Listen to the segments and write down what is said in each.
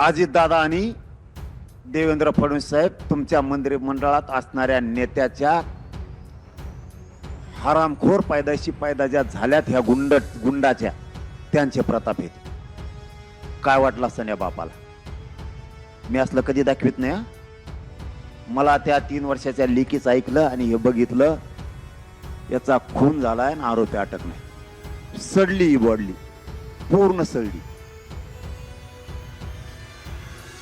अजितदादा आणि देवेंद्र फडणवीस साहेब तुमच्या मंदिर मंडळात असणाऱ्या नेत्याच्या हरामखोर पायदाशी पायदा ज्या झाल्यात ह्या गुंड गुंडाच्या त्यांचे प्रताप आहेत. काय वाटलं असतं या बापाला? मी असलं कधी दाखवित नाही मला त्या तीन वर्षाच्या लेकीच ऐकलं आणि हे बघितलं याचा खून झालाय आणि आरोपी अटक नाही. सडली ही बॉडली. पूर्ण सडली.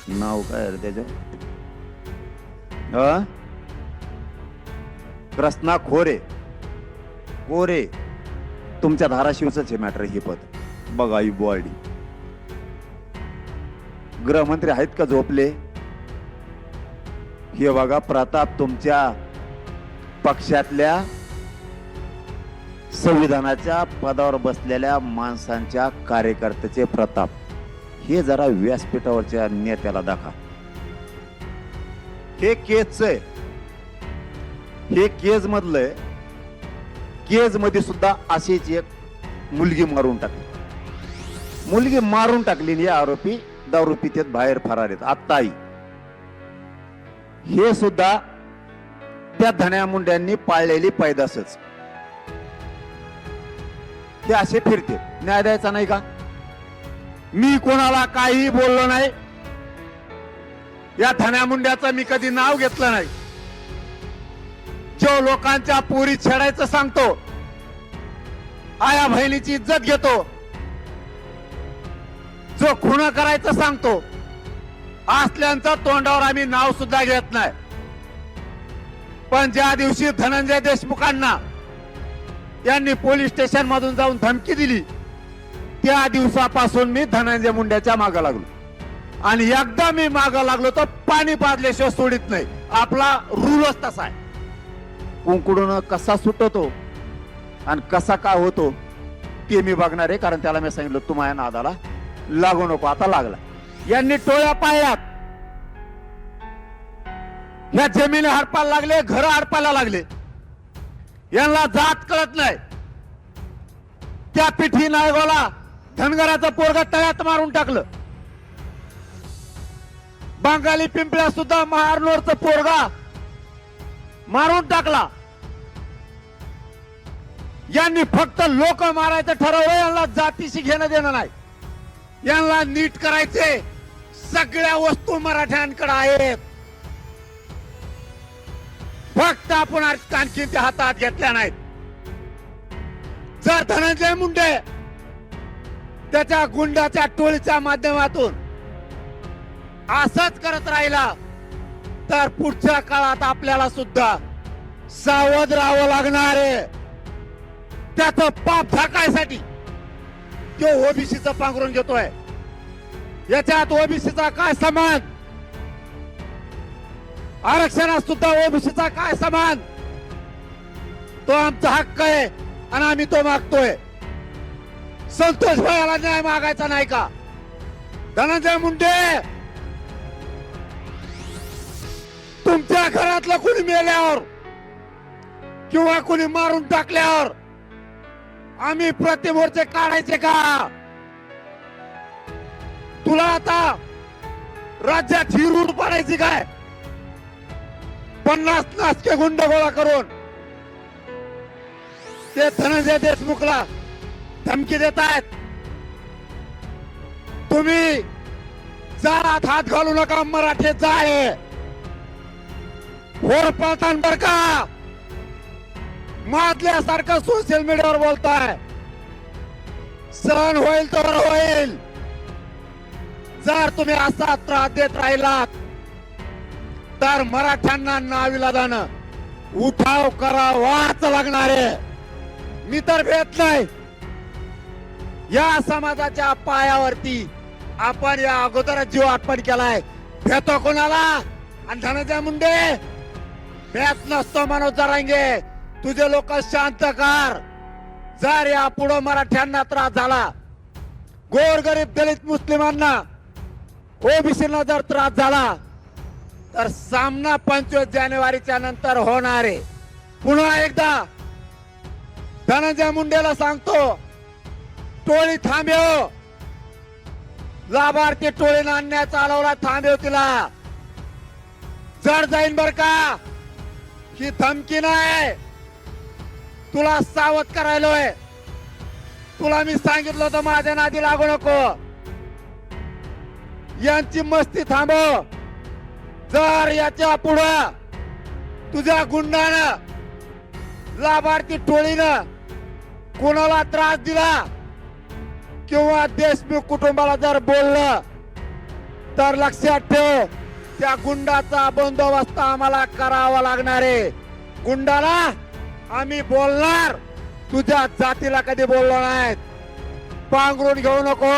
नाव काय रे त्याचं अ? खोरे. कोरे. तुमच्या धाराशिवच हे मॅटर हे पद. बघा ही बॉडी गृहमंत्री आहेत का झोपले? हे बघा प्रताप तुमच्या पक्षातल्या संविधानाच्या पदावर बसलेल्या माणसांच्या कार्यकर्त्याचे प्रताप. हे जरा व्यासपीठावरच्या नेत्याला दाखवा. हे केजच आहे. हे केज मधलं केजमध्ये सुद्धा अशीच एक मुलगी मारून टाकली. मुलगी मारून टाकलेली हे आरोपी. दारू पितेत बाहेर फरार आहेत आत्ताही हे सुद्धा त्या धन्या मुंड्यांनी पाळलेली पैदासच. ते असे फिरते. न्याय द्यायचा नाही का? मी कोणाला काही बोललो नाही. या धन्यामुंड्याचं मी कधी नाव घेतलं नाही. जो लोकांच्या पोरी छेडायचं सांगतो आया बहिणीची इज्जत घेतो. जो खुण करायचं सांगतो असल्यांचं तोंडावर आम्ही नाव सुद्धा घेत नाही. पण ज्या दिवशी धनंजय देशमुखांना यांनी पोलीस स्टेशन मधून जाऊन धमकी दिली त्या दिवसापासून मी धनंजय मुंड्याच्या मागे लागलो. आणि एकदा मी मागा लागलो तर पाणी पाजल्याशिवाय सोडित नाही. आपला रूलच तसा आहे. कुंकुडून कसा सुटतो आणि कसा का होतो ते मी बघणार आहे. कारण त्याला मी सांगितलं तू माझ्या नादाला लागू नको आता लागला. यांनी टोळ्या पाळल्यात. या जमिनी हडपायला लागले घर हडपायला लागले. यांना जात कळत नाही. त्या पिठी नायगोला धनगराचा पोरगा तळ्यात मारून टाकलं. बंगाली पिंपळ्या सुद्धा महारनोरचा पोरगा मारून टाकला. यांनी फक्त लोक मारायचं ठरवलं यांना जातीशी घेणं देणं नाही. यांना नीट करायचे. सगळ्या वस्तू मराठ्यांकडे आहेत. फक्त आपण आणखी त्या हातात घेतल्या नाहीत. जर धनंजय मुंडे त्याच्या गुंडाच्या टोळीच्या माध्यमातून असंच करत राहिला. तर पुढच्या काळात आपल्याला सुद्धा सावध राहावं लागणार आहे. त्याचं पाप झाकायसाठी तो ओबीसीचं पांघरून घेतोय. याच्यात ओबीसीचा काय समान? आरक्षणात सुद्धा ओबीसीचा काय समान? तो आमचा हक्क आहे आणि आम्ही तो मागतोय. संतोष भाईला न्याय मागायचा नाही का? धनंजय मुंडे! तुमच्या घरातलं कुणी मेल्यावर किंवा कुणी मारून टाकल्यावर आम्ही प्रतिमोर्चे काढायचे का? तुला आता राज्यात हिरूड पाडायची काय? पन्नास नाचके गुंड गोळा करून ते धनंजय देशमुखला धमकी देत आहेत तुम्ही जात हात घालू नका मराठीत आहे होर पळतान बर का? मातल्यासारखं सोशल मीडियावर बोलताय. सहन होईल तर होईल. जर तुम्ही असा त्रास देत राहिलात तर मराठ्यांना नाविला जाणं. उठाव करावाच लागणार. आहे मी तर भेट नाही. या समाजाच्या पायावरती आपण या अगोदर जीव अर्पण केलाय. भेतो कोणाला? आणि धनंजय मुंडे भेट नसतो मनोज जरांगे. तुझे लोक शांत कर. जर या पुढं मराठ्यांना त्रास झाला गोरगरीब दलित मुस्लिमांना ओबीसीना जर त्रास झाला तर सामना पंचवीस जानेवारीच्या नंतर होणार आहे. पुन्हा एकदा धनंजय मुंडेला सांगतो टोळी थांबव. लाभार्थी टोळीनं अन्याय चालवला थांबेव तिला. जड जाईन बर का? ही धमकी नाही. तुला सावध करायलोय. तुला मी सांगितलं होतं माझ्या नादी लागू नको. यांची मस्ती थांबव. जर याच्या पुढं तुझ्या गुंडानं लाभार्थी टोळीनं कोणाला त्रास दिला किंवा देशमुख कुटुंबाला जर बोललं तर लक्षात ठेव त्या गुंडाचा बंदोबस्त आम्हाला करावा लागणार आहे. गुंडाला आम्ही बोलणार तुझ्या जातीला कधी बोललो नाहीत. पांघरून घेऊ नको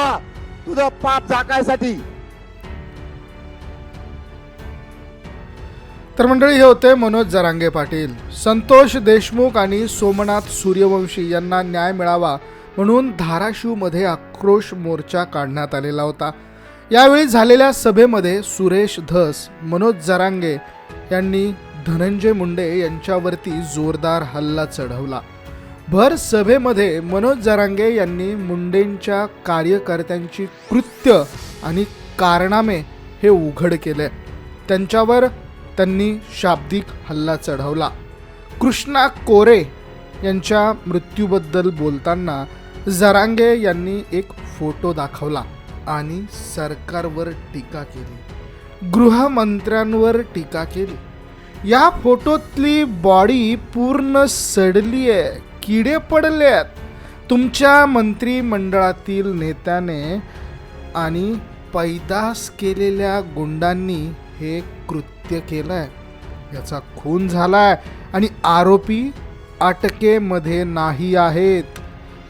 तुझं पाप झाकायसाठी. तर मंडळी हे होते मनोज जरांगे पाटील. संतोष देशमुख आणि सोमनाथ सूर्यवंशी यांना न्याय मिळावा म्हणून धाराशिवमध्ये आक्रोश मोर्चा काढण्यात आलेला होता. यावेळी झालेल्या सभेमध्ये सुरेश धस मनोज जरांगे यांनी धनंजय मुंडे यांच्यावरती जोरदार हल्ला चढवला. भर सभेमध्ये मनोज जरांगे यांनी मुंडेंच्या कार्यकर्त्यांची कृत्य आणि कारनामे हे उघड केले. त्यांच्यावर त्यांनी शाब्दिक हल्ला चढवला. कृष्णा कोरे यांच्या मृत्यूबद्दल बोलताना जरांगे यांनी एक फोटो दाखवला आणि सरकारवर टीका केली. गृहमंत्र्यांवर टीका केली. या फोटोतली बॉडी पूर्ण सडली आहे किडे पडलेत तुमच्या मंत्रिमंडळातील नेत्याने आणि पैदास केलेल्या गुंडांनी हे कृत्य केलं आहे याचा खून झाला आहे आणि आरोपी अटकेमध्ये नाही आहेत.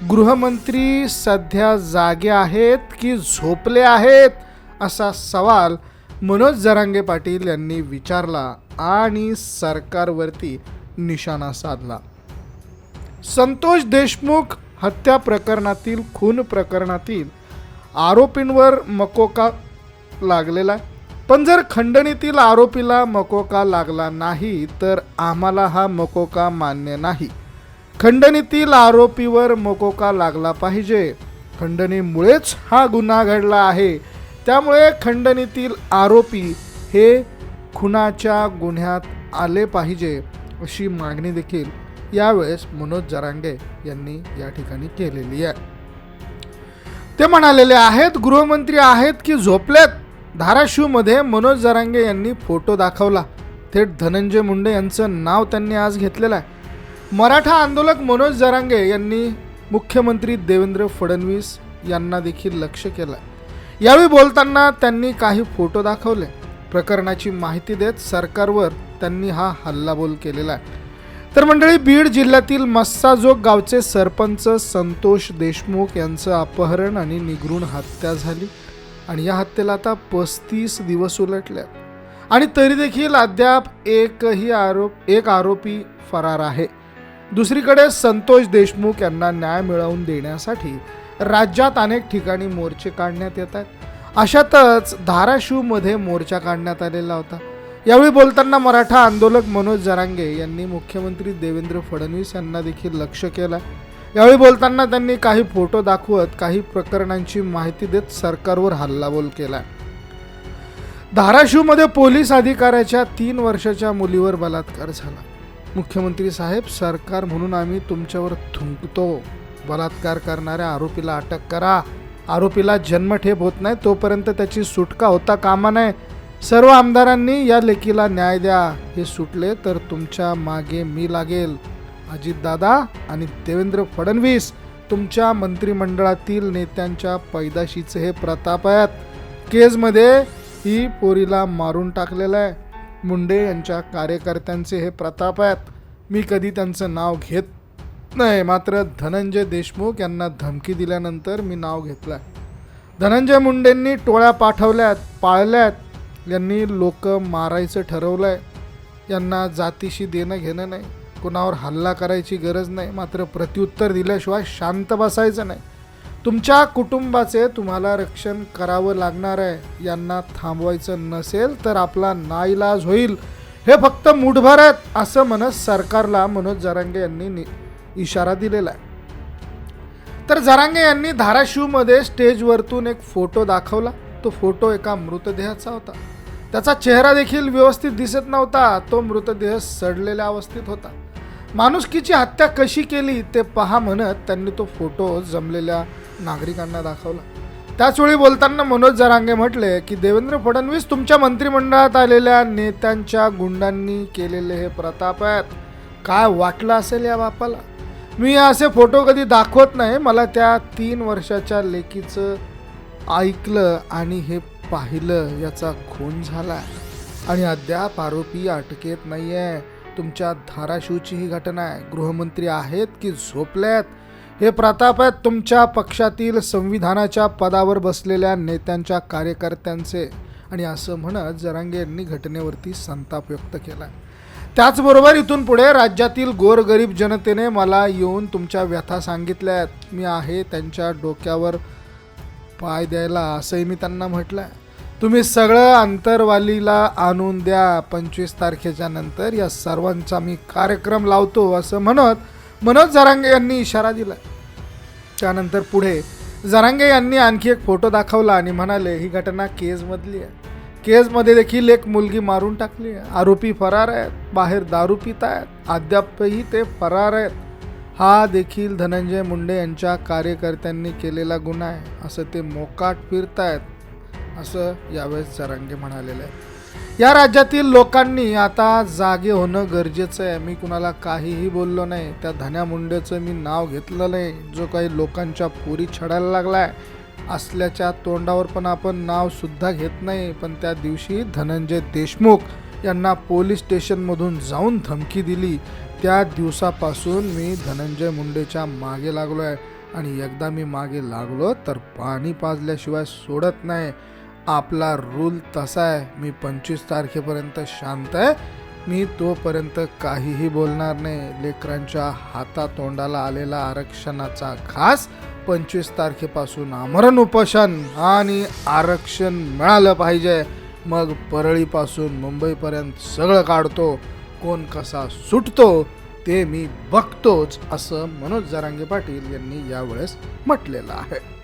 गृहमंत्री सध्या जागे आहेत की झोपले आहेत असा सवाल मनोज जरांगे पाटील यांनी विचारला आणि सरकारवरती निशाणा साधला. संतोष देशमुख हत्या प्रकरणातील खून प्रकरणातील आरोपींवर मकोका लागलेला पण जर खंडणीतील आरोपीला मकोका लागला नाही तर आम्हाला हा मकोका मान्य नाही. खंडणीतील आरोपीवर मोकोका लागला पाहिजे? खंडणीमुळेच हा गुन्हा घडला आहे. त्यामुळे खंडणीतील आरोपी हे खुनाच्या गुन्ह्यात आले पाहिजे अशी मागणी देखील यावेळेस मनोज जरांगे यांनी या ठिकाणी केलेली आहे. ते म्हणालेले आहेत गृहमंत्री आहेत की झोपलेत? धाराशिवमध्ये मनोज जरांगे यांनी फोटो दाखवला. थेट धनंजय मुंडे यांचं नाव त्यांनी आज घेतलेलं आहे. मराठा आंदोलक मनोज जरांगे यांनी मुख्यमंत्री देवेंद्र फडणवीस यांना देखील लक्ष केलं यावेळी बोलताना त्यांनी काही फोटो दाखवले. प्रकरणाची माहिती देत सरकारवर त्यांनी हा हल्लाबोल केलेला आहे. तर मंडळी बीड जिल्ह्यातील मस्साजोग गावचे सरपंच संतोष देशमुख यांचं अपहरण आणि निगरून हत्या झाली आणि या हत्येला आता पस्तीस दिवस उलटले. आणि तरी देखील अद्याप एकही आरोप एक आरोपी फरार आहे. दुसरीकडे संतोष देशमुख यांना न्याय मिळवून देण्यासाठी राज्यात अनेक ठिकाणी मोर्चे काढण्यात येत आहेत. अशातच धाराशिवमध्ये मोर्चा काढण्यात आलेला होता. यावेळी बोलताना मराठा आंदोलक मनोज जरांगे यांनी मुख्यमंत्री देवेंद्र फडणवीस यांना देखील लक्ष केलं यावेळी बोलताना त्यांनी काही फोटो दाखवत काही प्रकरणांची माहिती देत सरकारवर हल्लाबोल केला धाराशिवमध्ये पोलीस अधिकाऱ्याच्या तीन वर्षाच्या मुलीवर बलात्कार झाला. मुख्यमंत्री साहेब सरकार म्हणून आम्ही तुमच्यावर थुंकतो. बलात्कार करणाऱ्या आरोपीला अटक करा. आरोपीला जन्मठेप होत नाही तोपर्यंत त्याची सुटका होता कामा नये. सर्व आमदारांनी या लेखीला न्याय द्या. हे सुटले तर तुमच्या मागे मी लागेल. अजितदादा आणि देवेंद्र फडणवीस तुमच्या मंत्रिमंडळातील नेत्यांच्या पैदाशीचे हे प्रताप आहेत. केजमध्ये ही पोरीला मारून टाकलेलं आहे. मुंडे यांच्या कार्यकर्त्यांचे हे प्रताप आहेत मी कधी त्यांचं नाव घेत नाही. मात्र धनंजय देशमुख यांना धमकी दिल्यानंतर मी नाव घेतलं धनंजय मुंडेंनी टोळ्या पाठवल्यात पाळल्यात. यांनी लोक मारायचं ठरवलं आहे यांना जातीशी देणं घेणं नाही. कुणावर हल्ला करायची गरज नाही. मात्र प्रत्युत्तर दिल्याशिवाय शांत बसायचं नाही. तुमच्या कुटुंबाचे तुम्हाला रक्षण करावं लागणार आहे. यांना थांबवायचं नसेल तर आपला नाईलाज होईल. हे फक्त मुठभर आहेत असं म्हणत सरकारला मनोज जरांगे यांनी नि- इशारा दिलेला आहे. तर जरांगे यांनी धाराशिवमध्ये स्टेजवरतून एक फोटो दाखवला. तो फोटो एका मृतदेहाचा होता. त्याचा चेहरा देखील व्यवस्थित दिसत नव्हता. तो मृतदेह सडलेल्या अवस्थेत होता. माणुसकीची हत्या कशी केली ते पहा म्हणत त्यांनी तो फोटो जमलेल्या नागरिकांना दाखवला. त्याचवेळी बोलताना मनोज जरांगे म्हटले की देवेंद्र फडणवीस तुमच्या मंत्रिमंडळात आलेल्या नेत्यांच्या गुंडांनी केलेले हे प्रताप आहेत. काय वाटलं असेल या बापाला? मी असे फोटो कधी दाखवत नाही. मला त्या तीन वर्षाच्या लेकीचं ऐकलं आणि हे पाहिलं याचा खून झाला आणि अद्याप आरोपी अटकेत नाही आहे तुमच्या धाराशिवची ही घटना आहे. गृहमंत्री आहेत की झोपल्यात हे प्रताप आहेत तुमच्या पक्षातील संविधानाच्या पदावर बसलेल्या नेत्यांच्या कार्यकर्त्यांचे. आणि असं म्हणत जरांगे यांनी घटनेवरती संताप व्यक्त केला. त्याचबरोबर इथून पुढे राज्यातील गोरगरीब जनतेने मला येऊन तुमच्या व्यथा सांगितल्या आहेत. मी आहे त्यांच्या डोक्यावर पाय द्यायला असंही मी त्यांना म्हटलं आहे तुम्ही सगळं अंतरवालीला आणून द्या. पंचवीस तारखेच्या नंतर या सर्वांचा मी कार्यक्रम लावतो असं म्हणत मनोज जरांगे यांनी इशारा दिला त्यानंतर पुढे जरांगे यांनी आणखी एक फोटो दाखवला आणि म्हणाले ही घटना केजमधली आहे. केजमध्ये देखील एक मुलगी मारून टाकली आहे. आरोपी फरार आहेत. बाहेर दारू पित आहेत. अद्यापही ते फरार आहेत. हा देखील धनंजय मुंडे यांच्या कार्यकर्त्यांनी केलेला गुन्हा आहे. असं ते मोकाट फिरतायत असं यावेळेस जरांगे म्हणालेलं आहे या राज्यातील लोकांनी आता जागे होणं गरजेचं आहे. मी कुणाला काहीही बोललो नाही. त्या धन्या मुंडेचं मी नाव घेतलं नाही. जो काही लोकांच्या पोरी छडायला लागलाय असल्याच्या तोंडावर पण आपण नावसुद्धा घेत नाही. पण त्या दिवशी धनंजय देशमुख यांना पोलीस स्टेशनमधून जाऊन धमकी दिली. त्या दिवसापासून मी धनंजय मुंडेच्या मागे लागलो आहे आणि एकदा मी मागे लागलो तर पाणी पाजल्याशिवाय सोडत नाही. आपला रूल तसा आहे. मी पंचवीस तारखेपर्यंत शांत आहे. मी तोपर्यंत काहीही बोलणार नाही. लेकरांच्या हातातोंडाला आलेला आरक्षणाचा खास पंचवीस तारखेपासून आमरण उपोषण आणि आरक्षण मिळालं पाहिजे. मग परळीपासून मुंबईपर्यंत सगळं काढतो. कोण कसा सुटतो ते मी बघतोच असं मनोज जरांगे पाटील यांनी यावेळेस म्हटलेलं आहे.